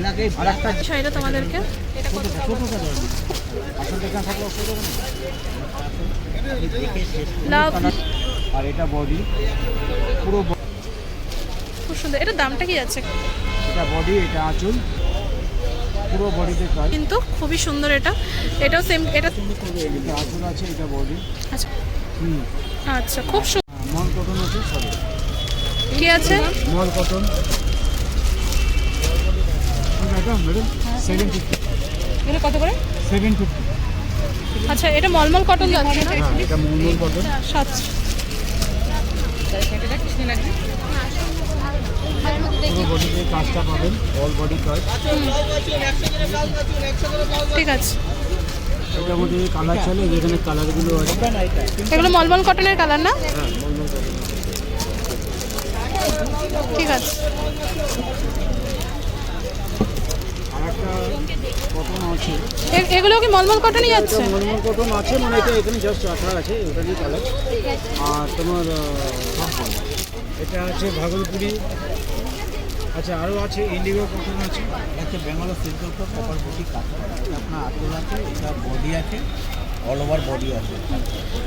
শাড়িটা তোমাদেরকে এটা আর বডি পুরো খুব সুন্দর। এটা দামটা কি যাচ্ছে এটা বডি এটা আঁচল পুরো বডিতে কাজ কিন্তু খুবই সুন্দর এটা। এটাও সেম এটা এটা আঁচল আছে এটা বডি আচ্ছা। হুম আচ্ছা খুব সুন্দর মল কটন আছে সরি কি আছে? মল cotton. Madam madam seven fifty এগুলো কত করে? সেভেন ফিফটি আচ্ছা এটা মলমল কটন যাচ্ছে না? হ্যাঁ এটা মল কটন সাতশো কাজটা পাবেন অল বডি কাজ ঠিক আছে। এটার মধ্যে কালার চলে যেখানে কালারগুলো আছে। এগুলো মলমল কটনের কালার না? ঠিক আছে। কটন আছে এগুলো কি মলমল কটনই যাচ্ছে? মলমল কটন আছে মানে এটা এখানে জাস্ট রাখা আছে ওটারই কালার আর তোমার এটা আছে ভাগলপুরি। আচ্ছা আরও আছে ইন্ডিগো কটন আছে। একটা বেঙ্গলের সিল্ক কপার বুটি কাজ আপনার আতর আছে এটা বডি আছে। অল ওভার বডি আছে।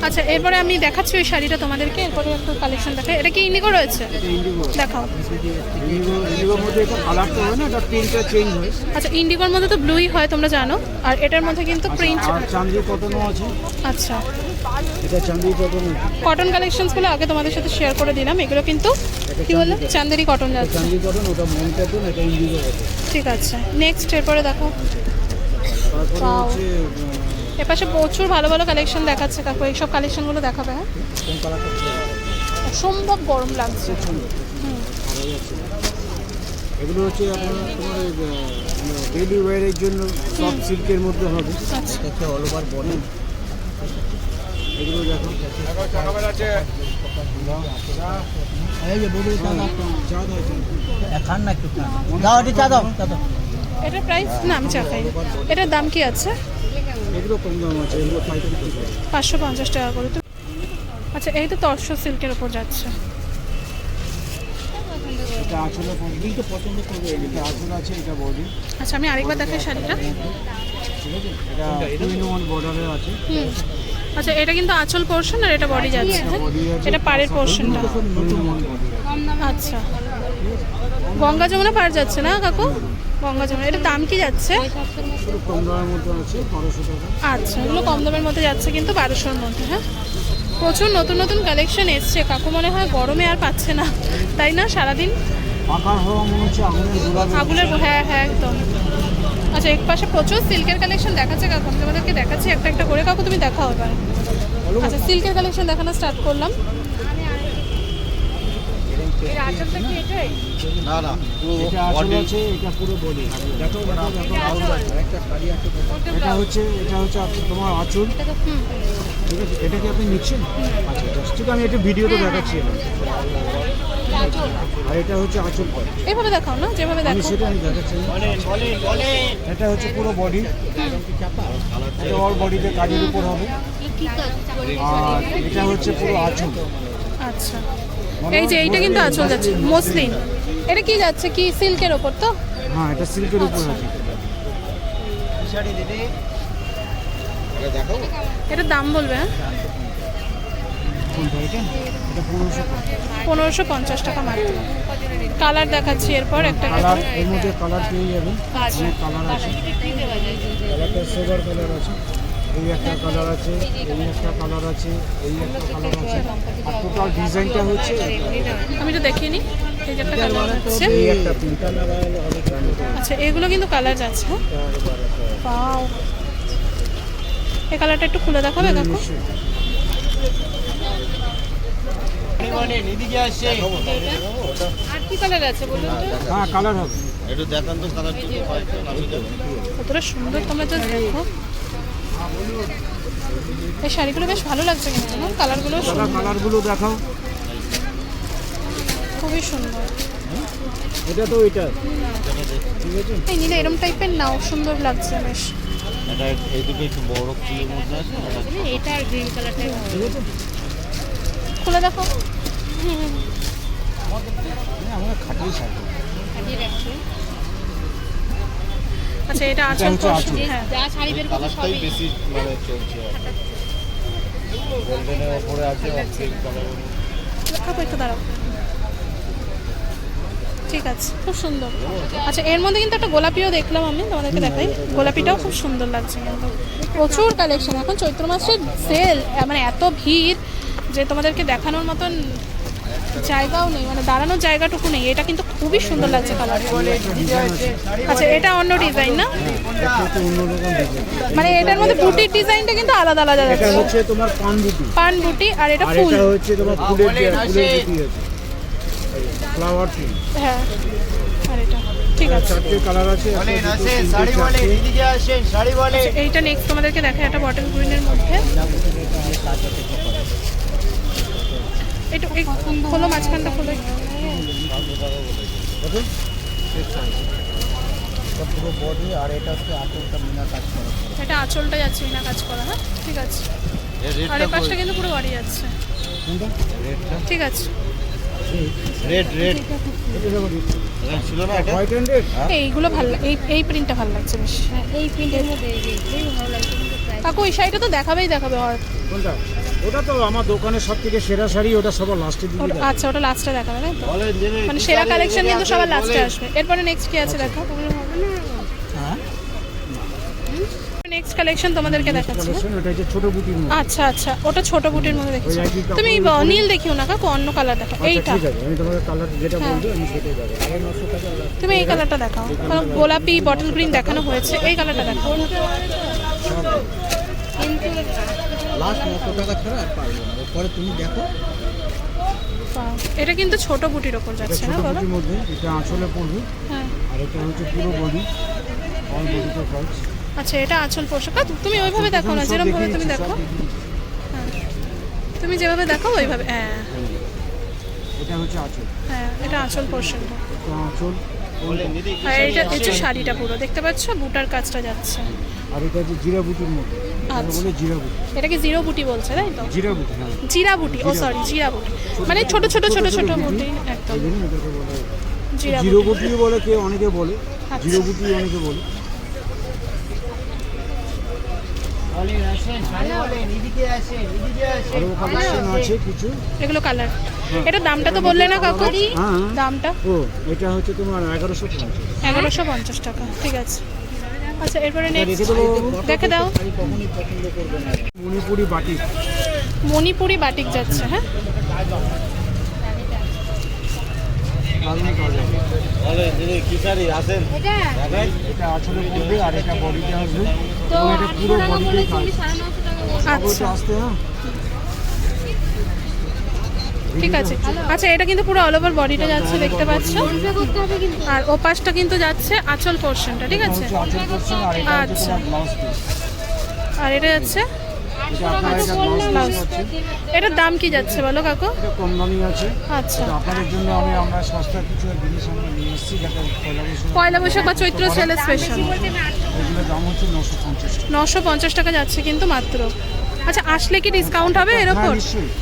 আচ্ছা এরপরে আমি দেখাচ্ছি ওই শাড়িটা তোমাদেরকে এরপরে একটু কালেকশন দেখাই। এটা কি ইন্ডিগো রয়েছে? দেখাও। ইন্ডিগোর মধ্যে এটা কালারটা হয় না এটা প্রিন্টটা চেঞ্জ হয়। আচ্ছা ইন্ডিগোর মধ্যে তো ব্লুই হয় তোমরা জানো। আর এটার মধ্যে কিন্তু প্রিন্ট আর চান্দি কটনও আছে। আচ্ছা। এটা চান্দি কটন কটন কালেকশনসগুলো আগে তোমাদের সাথে শেয়ার করে দিলাম। এগুলো কিন্তু কি বললে চান্দেরি কটন যাচ্ছে। চান্দি কটন ওটা মন কটন এটা ইন্ডিগো ঠিক আছে। নেক্সট এরপরে দেখো। তারপরে হচ্ছে এপাশে প্রচুর ভালো ভালো কালেকশন দেখাচ্ছে। কাকু এইসব কালেকশনগুলো দেখাবে হ্যাঁ? অসম্ভব গরম লাগছে। হুম। এগুলো হচ্ছে আপনার তোমার ডেলি ওয়ারের জন্য সব সিল্কের মধ্যে হবে। আচ্ছা। অল ওভার বডি এগুলো দেখো। এই যে বডি চা দাও। চা দাও খান না একটু খান। দাও একটু চা দাও চা প্রাইস চা খাই এটার দাম কি আছে? এগুলো কম দাম আছে? এগুলো পাইকারি। পাঁচশো পঞ্চাশ টাকা করে তো। আচ্ছা এই তো তর্ষ সিল্কের ওপর যাচ্ছে। এটা আসলে পছন্দ পছন্দ করবে এটা আসলে আছে এটা বডি। আচ্ছা আমি আরেকবার দেখাই শাড়িটা। ঠিক আছে? এটা টু ইন ওয়ান বর্ডারে আছে। হুম। আচ্ছা এটা কিন্তু আঁচল পোর্শন আর এটা বডি যাচ্ছে। এটা পাড়ের পোর্শনটা আচ্ছা। গঙ্গা যমুনা পার যাচ্ছে না কাকু? গঙ্গা যমুনা এটা দাম কি যাচ্ছে? আচ্ছা এগুলো কম দামের মধ্যে যাচ্ছে কিন্তু বারোশোর মধ্যে হ্যাঁ? প্রচুর নতুন নতুন কালেকশন এসছে। কাকু মনে হয় গরমে আর পাচ্ছে না, তাই না? সারাদিন আগুনের হ্যাঁ হ্যাঁ একদম। আচ্ছা এক পাশে প্রচুর সিল্কের কালেকশন দেখাচ্ছে কাকু। তোমাদেরকে দেখাচ্ছি, একটা একটা করে। কাকু, তুমি দেখাও এবার। আচ্ছা সিল্কের কালেকশন দেখানো স্টার্ট করলাম। এর আঁচলটা কি এটাই? না না। এটা আছে এটা পুরো বডি দেখো দেখো দেখো একটা শাড়ি আছে এটা হচ্ছে এটা হচ্ছে তোমার আঁচল। ঠিক আছে এটা কি আপনি নিচ্ছেন? আচ্ছা জাস্ট ঠিক আছে, আমি এটা। ভিডিওতে দেখাচ্ছি। আর এটা হচ্ছে আঁচল পর এইভাবে দেখাও না যেভাবে আমি সেটা আমি দেখাচ্ছি। এটা হচ্ছে পুরো বডি এটা অল বডিতে কাজের উপর হবে। আর এটা হচ্ছে পুরো আঁচল। আচ্ছা। এই যে এইটা কিন্তু আঁচল যাচ্ছে মসলিন। এটা কি যাচ্ছে? কি সিল্কের ওপর তো? হ্যাঁ এটা সিল্কের উপর আছে। শাড়ি দিদি এটা দাম বলবে হ্যাঁ? পনেরোশো পঞ্চাশ টাকা মাত্র। কালার দেখাচ্ছি এরপর একটা কালারের মধ্যে কালার পেয়ে যাবেন। আচ্ছা। কালার আছে। কালারটা সোবার কালার আছে। এই একটা কালার আছে এই একটা কালার আছে এই একটা কালার আছে। আর টোটাল ডিজাইনটা হচ্ছে আমি তো দেখিনি এই যে একটা কালার যাচ্ছে এই একটা লাগালে অনেক আচ্ছা এগুলো কিন্তু কালার আছে। হ্যাঁ পাও এই কালারটা একটু খুলে দেখাবে কাকু আর কি কালার আছে বলুন তো? হ্যাঁ কালার হবে। একটু দেখান তো কালার কতটা সুন্দর তোমরা তো দেখো। এই শাড়িগুলো বেশ ভালো লাগছে কিন্তু না? কালারগুলো কালারগুলো দেখাও। খুবই সুন্দর। এটা তো এটা। এই নিলে এরম টাইপের নাও সুন্দর লাগছে বেশ। এটা এইদিকে একটু বড় ফুলের মধ্যে আছে এটা আর গ্রিন কালারটা খুলে দেখো। হ্যাঁ, আমরা খাটিয়ে থাকি আচ্ছা এটা আঁচল হচ্ছে হ্যাঁ। যা শাড়ি বের কালারটাই সবই। বেশি মানে চলছে গোল্ডেনের ওপরে আছে অর্ধেক কালার একটু দাঁড়াও। ঠিক আছে। খুব সুন্দর। আচ্ছা এর মধ্যে কিন্তু একটা গোলাপিও দেখলাম আমি তোমাদেরকে দেখাই। গোলাপিটাও খুব সুন্দর লাগছে কিন্তু। প্রচুর কালেকশন এখন চৈত্র মাসের সেল মানে এত ভিড় যে তোমাদেরকে দেখানোর মতন জায়গাও নেই মানে দাঁড়ানোর জায়গাটুকু নেই। এটা কিন্তু খুবই সুন্দর লাগছে কালার আচ্ছা এটা অন্য ডিজাইন না? মানে এটার মধ্যে বুটির ডিজাইনটা কিন্তু আলাদা আলাদা এটা যাচ্ছে হচ্ছে তোমার পান বুটি। পান বুটি আর এটা ফুল। এটা হচ্ছে তোমার ফুলের ফুলের বুটি আছে। ফ্লাওয়ার ফুল হ্যাঁ আর এটা। ঠিক আছে। চারটে কালার আছে একটা, দুটো, শাড়ি বলে এদিকে আসেন শাড়ি বলে আচ্ছা, এইটা নেক্সট তোমাদেরকে দেখায় একটা বটল গ্রিনের মধ্যে। একটু খোলো মাঝখানটা খোলো এটা পুরো বডি আর এটা হচ্ছে আঁচলটা মিনা কাজ করা এটা আঁচলটা যাচ্ছে না কাজ করা হ্যাঁ? ঠিক আছে। আর এই পাশটা কিন্তু পুরো বাড়ি যাচ্ছে ঠিক আছে। রেড রেড এটা দেখো রেড। ছিল না এটা? হোয়াইট অ্যান্ড রেড এইগুলো ভালো এই এই প্রিন্টটা ভালো লাগছে বেশ। হ্যাঁ, এই প্রিন্টের মধ্যে এই ভালো লাগছে কাকু এই শাড়িটা তো দেখাবেই দেখাবে আর কোনটা? ওটা তো আমার দোকানের সব থেকে সেরা শাড়ি ওটা সবার লাস্টের দিকে ওটা- আচ্ছা ওটা লাস্টে দেখাবে তাই তো? মানে সেরা কালেকশন কিন্তু সবার লাস্টে আসবে। এরপরে নেক্সট কি আছে দেখো হ্যাঁ? নেক্সট কালেকশন তোমাদেরকে দেখাচ্ছি। ওটা হচ্ছে ছোট বুটির মধ্যে। আচ্ছা আচ্ছা ওটা ছোট বুটির মধ্যে দেখছি। তুমি নীল দেখিও না কাকু অন্য কালার দেখো আচ্ছা এইটা। ঠিক আছে আমি তোমাকে কালার যেটা হ্যাঁ। বলব আমি সেটাই দেবো। তুমি এই কালারটা দেখাও। গোলাপি বটল গ্রিন দেখানো হয়েছে এই কালারটা দেখো কিন্তু লাস্ট নশো টাকা ছাড়া আর পারব না। এরপরে তুমি দেখো। এটা কিন্তু ছোট বুটির ওপর যাচ্ছে না বলো? মধ্যে এটা আঁচলে পড়বে। হ্যাঁ। আর এটা হচ্ছে পুরো বডি অল বডিতে ফলস আচ্ছা এটা আঁচল পোশাক। তুমি ওইভাবে দেখো না যেরকম ভাবে তুমি দেখো। হ্যাঁ। তুমি যেভাবে দেখো ওইভাবে হ্যাঁ। এটা হচ্ছে আঁচল। হ্যাঁ এটা আঁচল পোর্শনটা আঁচল। আর এটা হচ্ছে শাড়িটা পুরো। দেখতে পাচ্ছ? বুটার কাজটা যাচ্ছে। আর এটা হচ্ছে জিরা বুটির মধ্যে। এটা আচ্ছা। এটাকে জিরো বুটি। বলছে তাই তো? জিরা বুটি হ্যাঁ। জিরা বুটি ও সরি জিরা বুটি। মানে ছোট ছোট ছোট ছোট বুটি। একদম। জিরা বুটি। বলে কেউ অনেকে বলে। আচ্ছা। জিরো বুটি অনেকে বলে। কিছু? এগুলো কালার এটার দামটা তো বললে না কাকু? হ্যাঁ। দামটা? ও এটা হচ্ছে তোমার এগারোশো পঞ্চাশ। এগারোশো পঞ্চাশ টাকা ঠিক আছে। আচ্ছা এরপরে নেক্সট দেখে দাও। মণিপুরি বাটিক। মণিপুরি বাটিক যাচ্ছে হ্যাঁ। আচ্ছা। হ্যাঁ ঠিক আছে। আচ্ছা এটা কিন্তু পুরো অল ওভার বডিটা যাচ্ছে দেখতে পাচ্ছ। আর ও পাশটা কিন্তু যাচ্ছে আঁচল পোর্শনটা ঠিক আছে? আচ্ছা। আর এটা যাচ্ছে এটার দাম কি যাচ্ছে বলো কাকু? কম দামি আছে। আচ্ছা। আপনাদের জন্য আমি আমরা সস্তা কিছু জিনিস আমরা নিয়ে এসেছি যাতে পয়লা বৈশাখ বা চৈত্র সেলে স্পেশাল এগুলোর দাম হচ্ছে নশো পঞ্চাশ টাকা যাচ্ছে কিন্তু মাত্র। আচ্ছা আসলে কি ডিসকাউন্ট হবে এর হ্যাঁ,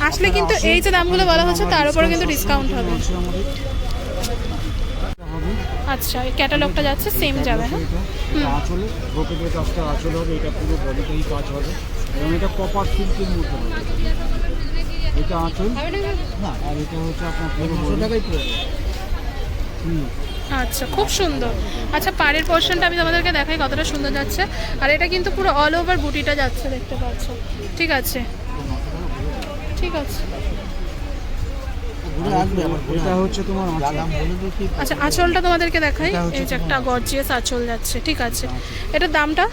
আসলে কিন্তু এই যে দামগুলো বলা হচ্ছে তার উপরে কিন্তু ডিসকাউন্ট হবে। আচ্ছা এই ক্যাটালগটা যাচ্ছে সেম যাবে হ্যাঁ? এটা আঁচলে ব্রোকেটের কাজটা আঁচল হবে এটা পুরো বডিতেই কাজ হবে। এবং এটা কপার সিল্কের মধ্যে হবে। এটা আঁচল না আর এটা হচ্ছে আপনার পুরো টাকাই হুম। আচ্ছা খুব সুন্দর। আচ্ছা পাড়ের পোর্শনটা আমি তোমাদেরকে দেখাই কতটা সুন্দর যাচ্ছে। আর এটা কিন্তু পুরো অল ওভার বুটিটা যাচ্ছে দেখতে পাচ্ছ। ঠিক আছে। ঠিক আছে। আচ্ছা আঁচলটা তোমাদেরকে দেখাই। এই যে একটা গর্জিয়াস আঁচল যাচ্ছে। ঠিক আছে। এটার দামটা?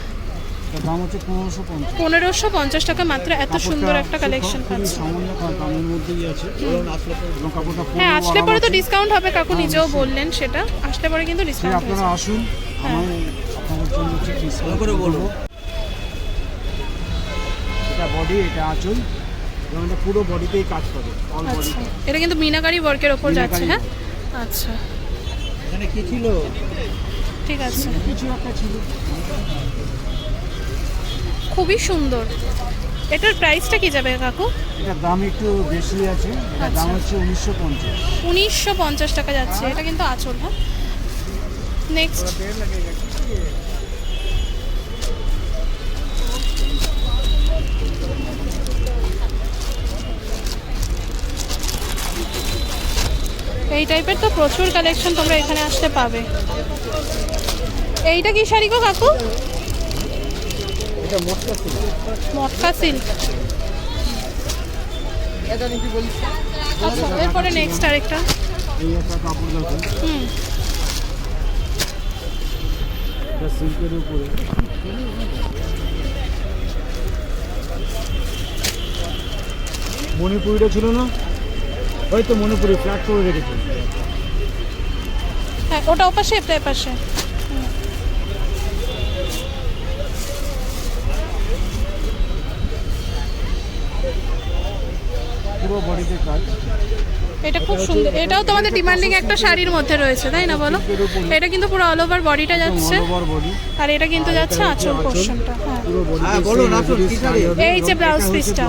দাম হচ্ছে পনেরোশো পঞ্চাশ। পনেরোশো পঞ্চাশ টাকা মাত্র এত সুন্দর একটা কালেকশন খুবই সামান্য দামের মধ্যেই আছে। কাপড়টা হ্যাঁ আসলে পরে তো ডিসকাউন্ট হবে কাকু নিজেও বললেন সেটা। আসলে পরে কিন্তু ডিসকাউন্ট আপনারা আসুন আমার আপনাদের জন্য হচ্ছে ডিসকাউন্ট করে বলব। এটা বডি এটা আঁচল এবং এটা পুরো বডিতেই কাজ করে অল বডি আচ্ছা এটা কিন্তু মিনাকারি ওয়ার্কের ওপর যাচ্ছে হ্যাঁ? আচ্ছা। এখানে কি ছিল? ঠিক আছে। কিছু একটা ছিল। খুবই সুন্দর। এটার প্রাইসটা কি যাবে কাকু? এটা দাম একটু বেশি আছে। এটা আচ্ছা। দাম হচ্ছে উনিশশো পঞ্চাশ। উনিশশো পঞ্চাশ টাকা যাচ্ছে। এটা কিন্তু আচল হ্যাঁ? নেক্সট এই টাইপের তো প্রচুর কালেকশন তোমরা এখানে আসতে পাবে। এইটা কি শাড়ি গো কাকু? এটা মটকা সিল্ক। আচ্ছা এরপরে নেক্সট আরেকটা। এই একটা কাপড় হুম। এটা সিল্কের উপরে। মণিপুরিটা ছিল না? ওই তো মণিপুরি ফ্ল্যাট করে রেখেছে। হ্যাঁ ওটা ওপাশে এটা এপাশে। পুরো বডিতে কাজ। এটা খুব সুন্দর। এটাও তোমাদের ডিমান্ডিং একটা শাড়ির মধ্যে রয়েছে তাই না বলো? এটা কিন্তু পুরো অল ওভার বডিটা যাচ্ছে। ওভার আর এটা কিন্তু যাচ্ছে আঁচল পোর্শনটা হ্যাঁ। হ্যাঁ, শাড়ি? এই যে ব্লাউজ পিসটা।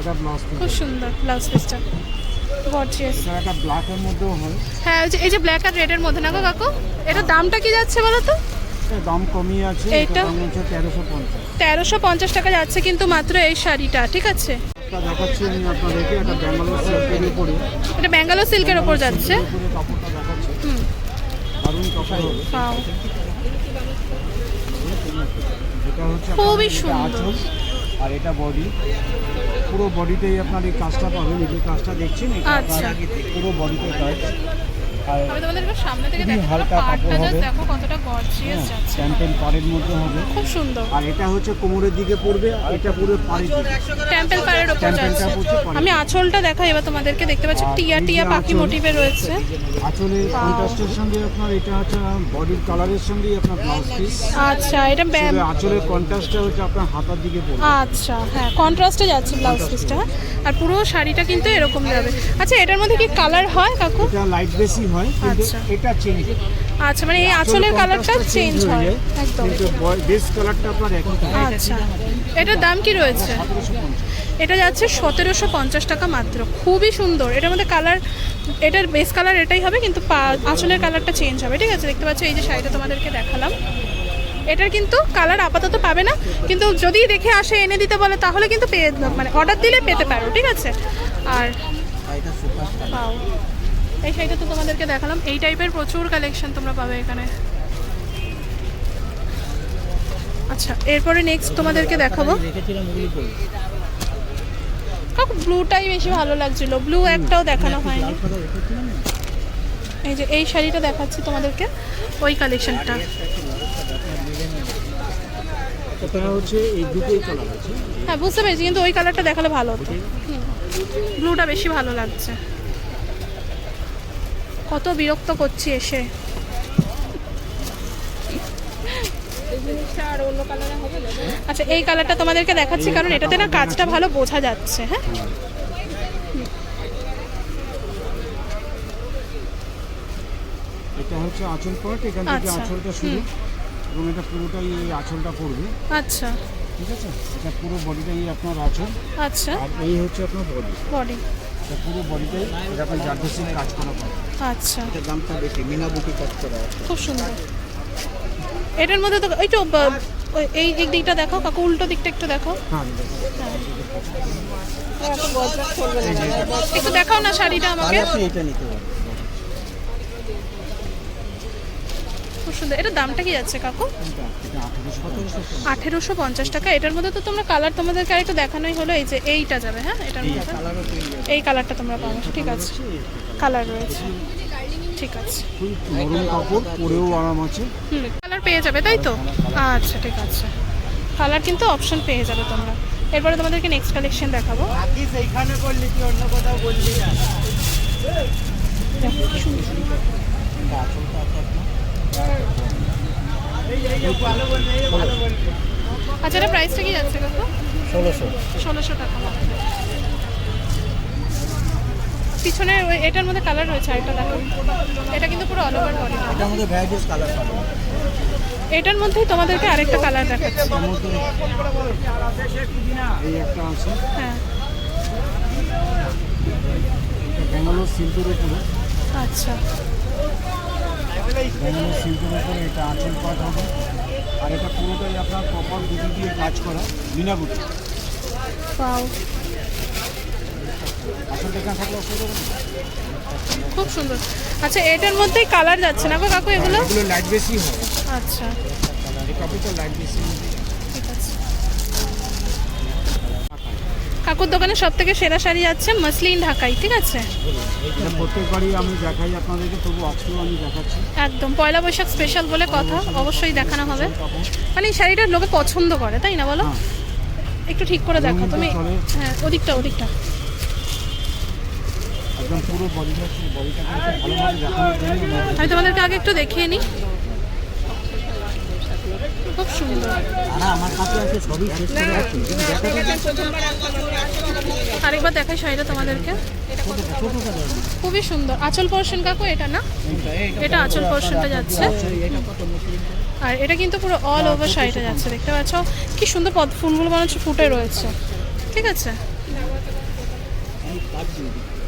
এটা ব্লাউজ পিস খুব সুন্দর ব্লাউজ পিসটা হয়। হ্যাঁ ওই যে এই যে ব্ল্যাক আর রেডের মধ্যে না গো কাকু? এটা দামটা কি যাচ্ছে বলো তো? দাম কমিয়ে আছে। এটা টাকা যাচ্ছে কিন্তু মাত্র এই শাড়িটা ঠিক আছে? একটা দেখাচ্ছি আমি আপনাদেরকে একটা ব্যাঙ্গালোর সিল্কের উপরে। এটা ব্যাঙ্গালোর সিল্কের ওপর যাচ্ছে। উপরে কাপড়টা দেখাচ্ছি। হুম। দারুণ কাপড় হবে। এটা হচ্ছে খুবই সুন্দর। আর এটা বডি পুরো বডিতেই আপনার এই কাজটা পাবেন। এই যে কাজটা দেখছেন এটা আচ্ছা। পুরো বডিতে কাজ আমি তোমাদের একটু সামনে থেকে খুবই পাড়টা জাস্ট দেখো কতটা গর্জিয়াস যাচ্ছে। ক্যাম্পেন পাড়ের মধ্যে হবে। খুব সুন্দর। আর এটা হচ্ছে কোমরের দিকে পড়বে এটা পুরো পাড়ের দিকে। পাড়ের ওপর যাচ্ছে। আমি আঁচলটা দেখাই এবার তোমাদেরকে দেখতে পাচ্ছ। আর টিয়া টিয়া পাখি মোটিভে রয়েছে। আসলে কন্ট্রাস্টের সঙ্গে আপনার এটা হচ্ছে বডির কালারের সঙ্গে আপনার ব্লাউজ পিস আচ্ছা এটা আঁচলের কন্ট্রাস্টটা হচ্ছে আপনার হাতার দিকে পড়বে। আচ্ছা হ্যাঁ কন্ট্রাস্টে যাচ্ছে ব্লাউজ পিসটা আর পুরো শাড়িটা কিন্তু এরকম যাবে। আচ্ছা এটার মধ্যে কি কালার হয় কাকু? এটা লাইট বেশি হয় কিন্তু আচ্ছা। এটা চেঞ্জ আচ্ছা মানে এই আঁচলের কালারটা চেঞ্জ হয় একদম। কিন্তু বেস কালারটা আপনার একই থাকে। আচ্ছা। এটার দাম কি রয়েছে? এটা যাচ্ছে সতেরোশো পঞ্চাশ টাকা মাত্র। খুবই সুন্দর। এটার মধ্যে কালার এটার বেস কালার এটাই হবে কিন্তু পা- আঁচলের কালারটা চেঞ্জ হবে। ঠিক আছে দেখতে পাচ্ছ এই যে শাড়িটা তোমাদেরকে দেখালাম। এটার কিন্তু কালার আপাতত পাবে না কিন্তু যদি দেখে আসে এনে দিতে বলে তাহলে কিন্তু পেয়ে মানে অর্ডার দিলে পেতে পারো ঠিক আছে? আর পাও এই শাড়িটা তো তোমাদেরকে দেখালাম। এই টাইপের প্রচুর কালেকশন তোমরা পাবে এখানে। আচ্ছা এরপরে নেক্সট তোমাদেরকে দেখাবো। কাকু ব্লুটাই বেশি ভালো লাগছিল। ব্লু একটাও দেখানো হয়নি? এই যে এই শাড়িটা দেখাচ্ছি তোমাদেরকে। ওই কালেকশনটা এটা হচ্ছে এই দুটোই কালার আছে। হ্যাঁ বুঝতে পেরেছি কিন্তু ওই কালারটা দেখালে ভালো হতো। ব্লুটা বেশি ভালো লাগছে। কত বিরক্ত করছি এসে। আচ্ছা এই কালারটা তোমাদেরকে দেখাচ্ছি কারণ এটাতে না কাজটা ভালো বোঝা যাচ্ছে হ্যাঁ? এটা হচ্ছে আঁচল পাট এখান থেকে আচ্ছা, আঁচলটা শুরু। এবং এটা পুরোটাই এই আঁচলটা পড়বে। আচ্ছা। ঠিক আছে? এটা পুরো বডিটাই আপনার আঁচল। আচ্ছা। আর এই হচ্ছে আপনার বডি বডি এটা পুরো বডিটাই এটা আপনার জার্ডিসিং কাজ করা পাবে আচ্ছা। এটা দামটা বেশি মিনা বুটি কাজ করা আছে খুব সুন্দর। এটার মধ্যে তো ওই তো ওই- এই দিক দিকটা দেখো কাকু উল্টো দিকটা একটু দেখো। হ্যাঁ একটু দেখাও না শাড়িটা আমাকে। এটা নিতে। খুব সুন্দর। এটার দামটা কি যাচ্ছে কাকু? আঠেরোশো পঞ্চাশ টাকা। এটার মধ্যে তো তোমরা কালার তোমাদেরকে আরেকটু দেখানোই হলো। এই যে এইটা যাবে হ্যাঁ? এটার মধ্যে? এই কালারটা তোমরা পাবো। ঠিক আছে। কালার রয়েছে। ঠিক আছে। নরম কাপড় পরেও আরাম আছে। হুম কালার পেয়ে যাবে তাই তো? আচ্ছা ঠিক আছে। কালার কিন্তু অপশন পেয়ে যাবে তোমরা। এরপরে তোমাদেরকে নেক্সট কালেকশন দেখাবো। করলি কি অন্য কোথাও বললি? না আচ্ছা এটা প্রাইসটা কি যাচ্ছে কাকু ষোলোশো। ষোলোশো টাকা। পিছনে এটার মধ্যে কালার রয়েছে আরেকটা দেখো। এটা কিন্তু পুরো অল ওভার বডি এটার মধ্যে ভ্যারাইটিস কালার পাবেন এটার মধ্যেই তোমাদেরকে আরেকটা কালার দেখাচ্ছি। এই একটা আছে। হ্যাঁ। এটা সিল্কের উপরে। আচ্ছা। ব্যাঙ্গালোর সিল্কের উপরে এটা আঁচল পাট হবে আর এটা পুরোটাই আপনার প্রপার গুটি দিয়ে কাজ করা বিনা গুটি খুব সুন্দর। আচ্ছা এটার মধ্যেই কালার যাচ্ছে না গো কাকু এগুলো? লাইট বেশি হয়। আচ্ছা। এই কাপড়টা লাইট বেশি কাকুর দোকানে সব থেকে সেরা শাড়ি আছে মসলিন ঢাকাই ঠিক আছে? প্রত্যেকবারই আমি দেখাই আপনাদেরকে তবু আজকেও আমি দেখাচ্ছি। একদম পয়লা বৈশাখ স্পেশাল বলে কথা অবশ্যই দেখানো হবে। মানে এই শাড়িটা লোকে পছন্দ করে তাই না বলো? একটু ঠিক করে দেখো তুমি হ্যাঁ ওদিকটা ওদিকটা। আমি তোমাদেরকে আগে একটু দেখিয়ে নিই খুব সুন্দর তারা আমার কাছে আছে সবই শেষ করে রাখছে কিন্তু দেখাতে আরেকবার দেখাই শাড়িটা তোমাদেরকে। খুবই সুন্দর। আঁচল পোর্শন কাকু এটা না? এটা আঁচল পোর্শনটা যাচ্ছে। আর এটা কিন্তু পুরো অল ওভার শাড়িটা যাচ্ছে দেখতে পাচ্ছ? কি সুন্দর পদ ফুলগুলো মনে হচ্ছে ফুটে রয়েছে। ঠিক আছে?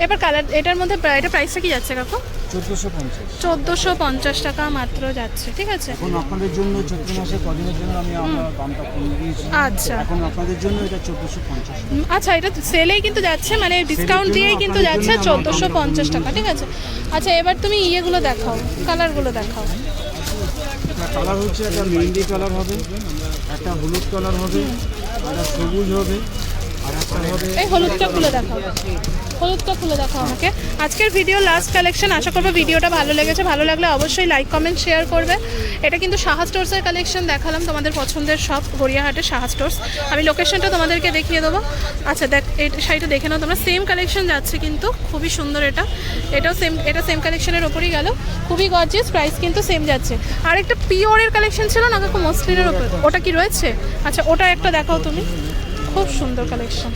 এবার কালার এটার মধ্যে এটা প্রাইসটা কি যাচ্ছে কাকু? চোদ্দোশো পঞ্চাশ। টাকা মাত্র যাচ্ছে ঠিক আছে? এখন আপনাদের জন্য চৈত্র মাসে কদিনের জন্য আমি আমার দামটা কমিয়ে দিয়েছি। আচ্ছা। এখন আপনাদের জন্য এটা চোদ্দোশো পঞ্চাশ আচ্ছা এটা সেলেই কিন্তু যাচ্ছে মানে ডিসকাউন্ট দিয়েই কিন্তু যাচ্ছে চোদ্দোশো পঞ্চাশ টাকা ঠিক আছে? আচ্ছা এবার তুমি ইয়েগুলো দেখাও কালারগুলো দেখাও। কালার হচ্ছে একটা মেহেন্দি কালার হবে একটা হলুদ কালার হবে একটা সবুজ হবে। এই হলুদটা খুলে দেখাও। হলুদটা খুলে দেখাও আমাকে। আজকের ভিডিও লাস্ট কালেকশন আশা করব ভিডিওটা ভালো লেগেছে। ভালো লাগলে অবশ্যই লাইক কমেন্ট শেয়ার করবে। এটা কিন্তু সাহা স্টোর্সের কালেকশন দেখালাম, তোমাদের পছন্দের সব গড়িয়াহাটের সাহা স্টোর্স আমি লোকেশনটা তোমাদেরকে দেখিয়ে দেবো। আচ্ছা দেখ, এই শাড়িটা দেখে নাও, তোমরা সেম কালেকশন যাচ্ছে কিন্তু, খুবই সুন্দর এটা। এটাও সেম এটা সেম কালেকশনের ওপরই গেল। খুবই গর্জিয়াস প্রাইস কিন্তু সেম যাচ্ছে। আর একটা পিওরের কালেকশন ছিল না, কাকু, মসলিনের ওপর? ওটা কি রয়েছে? আচ্ছা ওটা একটা দেখাও তুমি। খুব সুন্দর কালেকশন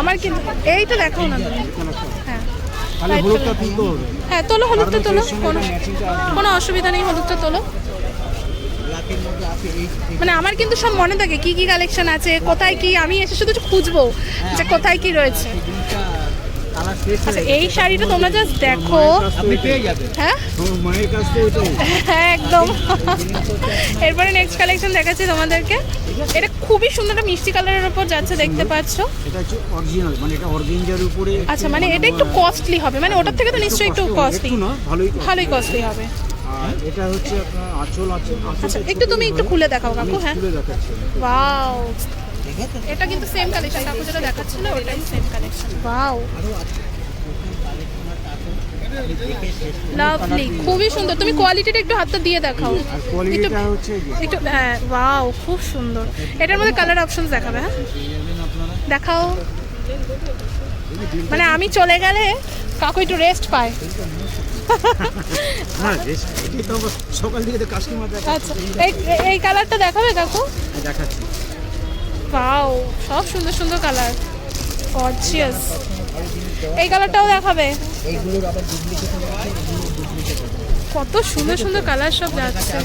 আমার কিন্তু এইটা দেখাও না হ্যাঁ। হ্যাঁ তোলো হলুদটা তোলো। কোনো। কোনো অসুবিধা নেই হলুদটা তোলো। মানে আমার কিন্তু সব মনে থাকে কি কি কালেকশন আছে কোথায় কি আমি এসে শুধু খুঁজবো যে কোথায় কি রয়েছে। আচ্ছা এই শাড়িটা তোমরা জাস্ট দেখো। হ্যাঁ? হ্যাঁ একদম। এরপরে নেক্সট কালেকশন দেখাচ্ছি তোমাদেরকে। এটা খুবই সুন্দর একটা মিষ্টি কালারের উপর যাচ্ছে দেখতে পাচ্ছ। এটা হচ্ছে অরিজিনাল মানে এটা অর্গেঞ্জার উপরে আচ্ছা মানে এটা একটু কস্টলি হবে। মানে ওটার থেকে তো নিশ্চয়ই একটু কস্টলি ভালোই কস্টলি হবে। এটা হচ্ছে আপনার আঁচল আছে আচ্ছা একটু তুমি একটু খুলে দেখাও কাকু হ্যাঁ? খুলে দেখাচ্ছি। ওয়াও দেখেছেন এটা কিন্তু সেম কালেকশন কাকু যেটা দেখাচ্ছিল ওটাই সেম কালেকশন ওয়াও লাভলি খুবই সুন্দর। তুমি কোয়ালিটিটা একটু হাতটা দিয়ে দেখাও। একটু কোয়ালিটিটা হচ্ছে একটু হ্যাঁ ওয়াও খুব সুন্দর। এটার মধ্যে কালার অপশনস দেখাবে হ্যাঁ? দেখাও। মানে আমি চলে গেলে কাকু একটু রেস্ট পায়। হ্যাঁ আচ্ছা এই এই কালারটা দেখাবে কাকু? দেখাচ্ছি। ওয়াও সব সুন্দর সুন্দর কালার গর্জিয়াস এই কালারটাও দেখাবে? কত সুন্দর সুন্দর কালার সব যাচ্ছে।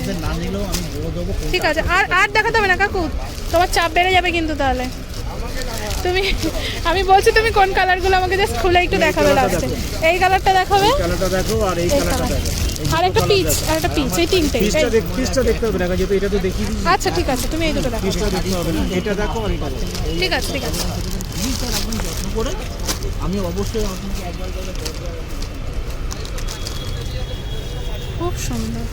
ঠিক আছে আর আর দেখাতে হবে না কাকু? তোমার চাপ বেড়ে যাবে কিন্তু তাহলে। তুমি আমি বলছি তুমি কোন কালারগুলো আমাকে জাস্ট খুলে একটু দেখাবে লাস্টে এই কালারটা দেখাবে? কালারটা দেখো আর এই কালারটা দেখো। আর একটা পিচ আর একটা পিচ এই তিনটে। পিসটা দেখ পিসটা দেখতে হবে দেখা যেহেতু এটা তো দেখি আচ্ছা ঠিক আছে তুমি এই দুটো দেখো। পিসটা দেখতে হবে না এটা দেখো আর এটা ঠিক আছে ঠিক আছে। জিনিসটা রাখবেন যত্ন করে আমি অবশ্যই আপনাকে একবার করে খুব সুন্দর।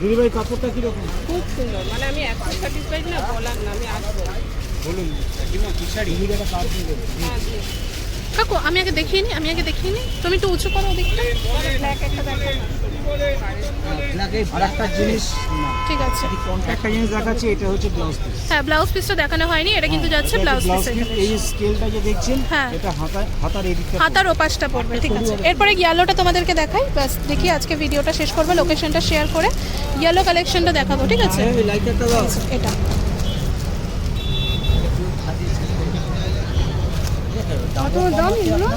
দিদি ভাই কাপড়টা কীরকম? খুব সুন্দর। মানে আমি এত স্যাটিসফাইড না বলার না আমি আসব। বলুন। কি শাড়ি একটা কার্ড দিয়ে দেবে কাকু আমি আগে দেখিয়ে নিই আমি আগে দেখিয়ে নিই তুমি একটু উঁচু করো ওদিকটা। ঠিক আছে। একটা জিনিস দেখাচ্ছি এটা হচ্ছে ব্লাউজ পিস হ্যাঁ ব্লাউজ পিসটা দেখানো হয়নি এটা কিন্তু যাচ্ছে ব্লাউজ ব্লাউজ পিস পিস এই স্কেলটা যে দেখছেন হ্যাঁ। এটা হাতা হাতার এদিকটা হাতার ওপাশটা পড়বে ঠিক আছে। এরপরে ইয়েলোটা তোমাদেরকে দেখাই দেখি আজকে ভিডিওটা শেষ করব লোকেশনটা শেয়ার করে ইয়েলো কালেকশনটা দেখাবো ঠিক আছে? দাও। এটা। দাম এগুলো?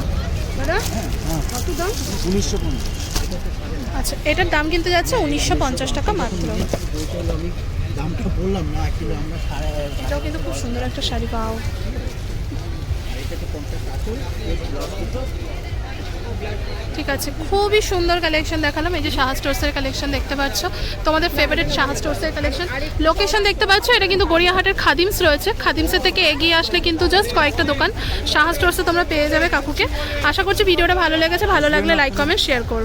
কত আচ্ছা এটার দাম কিন্তু যাচ্ছে উনিশশো পঞ্চাশ টাকা মাত্র। এটাও কিন্তু খুব সুন্দর একটা শাড়ি পাও এটা তো ঠিক আছে, খুবই সুন্দর কালেকশন দেখালাম। এই যে শাহ স্টোর্সের কালেকশন দেখতে পাচ্ছ। তোমাদের ফেভারিট শাহ স্টোর্সের কালেকশন লোকেশন দেখতে পাচ্ছ, এটা কিন্তু গড়িয়াহাটের খাদিমস রয়েছে। খাদিমসের থেকে এগিয়ে আসলে কিন্তু জাস্ট কয়েকটা দোকান। শাহ স্টোর্সে তোমরা পেয়ে যাবে কাকুকে। আশা করছি ভিডিওটা ভালো লেগেছে। ভালো লাগলে লাইক কমেন্ট শেয়ার করো